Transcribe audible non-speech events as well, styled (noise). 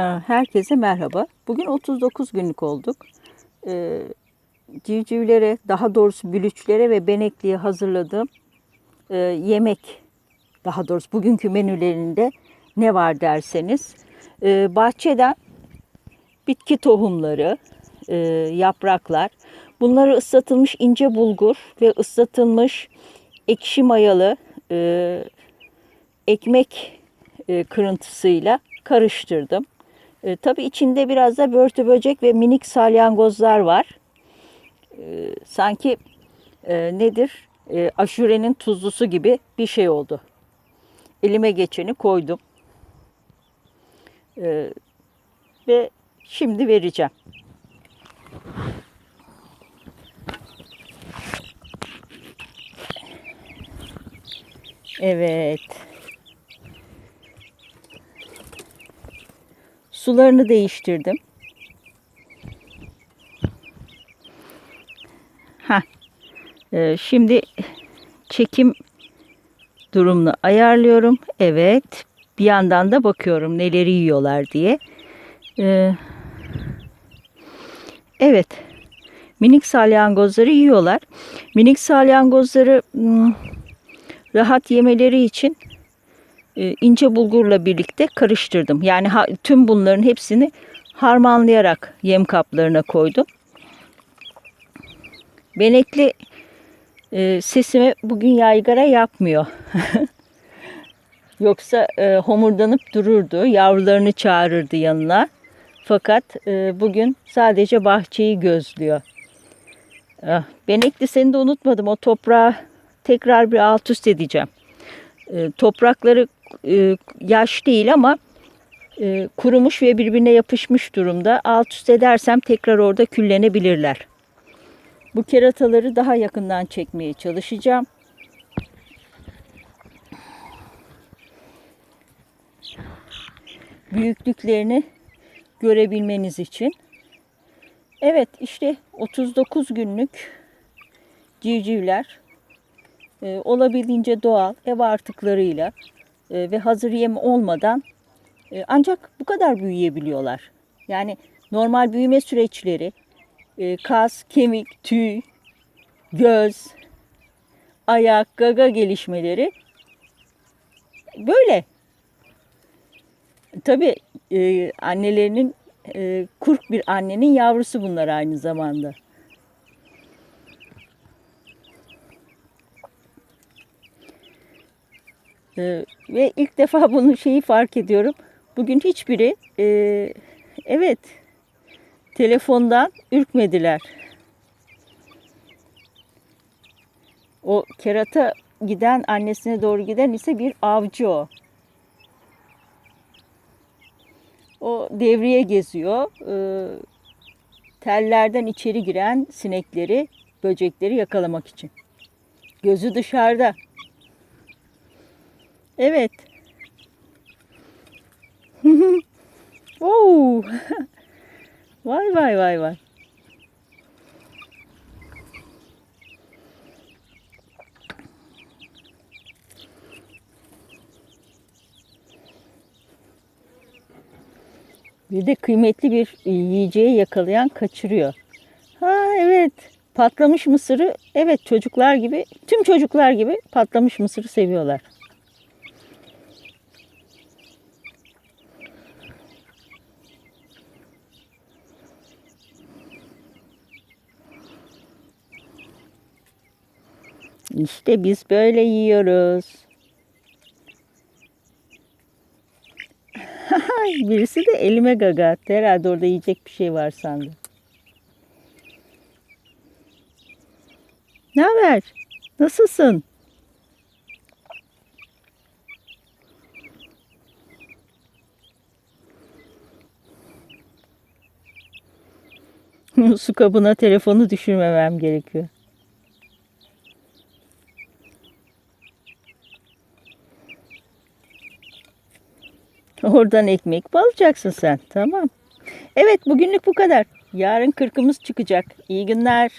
Herkese merhaba. Bugün 39 günlük olduk. Ee, Civcivlere, daha doğrusu bülüçlere ve benekliye hazırladığım e, yemek, daha doğrusu bugünkü menülerinde ne var derseniz, e, bahçeden bitki tohumları, e, yapraklar, bunları ıslatılmış ince bulgur ve ıslatılmış ekşi mayalı ekmek kırıntısıyla karıştırdım. E, tabii içinde biraz da börtü böcek ve minik salyangozlar var. E, sanki e, nedir? E, aşurenin tuzlusu gibi bir şey oldu. Elime geçeni koydum. E, ve şimdi vereceğim. Evet. Sularını değiştirdim. Ha. şimdi çekim durumunu ayarlıyorum. Evet. Bir yandan da bakıyorum neleri yiyorlar diye. Ee, evet. Minik salyangozları yiyorlar. Minik salyangozları hmm, rahat yemeleri için ince bulgurla birlikte karıştırdım. Yani tüm bunların hepsini harmanlayarak yem kaplarına koydum. Benekli e, sesimi bugün yaygara yapmıyor. (laughs) Yoksa e, homurdanıp dururdu, yavrularını çağırırdı yanına. Fakat e, bugün sadece bahçeyi gözlüyor. Ah, benekli seni de unutmadım. O toprağı tekrar bir alt üst edeceğim. E, toprakları e, yaş değil ama e, kurumuş ve birbirine yapışmış durumda. Alt üst edersem tekrar orada küllenebilirler. Bu kerataları daha yakından çekmeye çalışacağım. Büyüklüklerini görebilmeniz için. Evet işte 39 günlük civcivler e, olabildiğince doğal ev artıklarıyla e, ve hazır yem olmadan e, ancak bu kadar büyüyebiliyorlar. Yani normal büyüme süreçleri e, kas, kemik, tüy, göz, ayak, gaga gelişmeleri böyle. Tabii annelerinin e, kurk bir annenin yavrusu bunlar aynı zamanda. Ee, ve ilk defa (laughs) bunu şeyi fark ediyorum. Bugün hiçbiri e, evet telefondan ürkmediler. O kerata giden annesine doğru giden ise bir avcı o. O devriye geziyor. Ee, tellerden içeri giren sinekleri, böcekleri yakalamak için. Gözü dışarıda. Evet. (laughs) Oo. (laughs) vay vay vay vay. Bir de kıymetli bir yiyeceği yakalayan kaçırıyor. Ha evet. Patlamış mısırı evet çocuklar gibi tüm çocuklar gibi patlamış mısırı seviyorlar. İşte biz böyle yiyoruz. Birisi de elime gaga attı. Herhalde orada yiyecek bir şey var sandı. Ne haber? Nasılsın? (laughs) Su kabına telefonu düşürmemem gerekiyor. (laughs) Oradan ekmek mi alacaksın sen? Tamam. Evet bugünlük bu kadar. Yarın kırkımız çıkacak. İyi günler.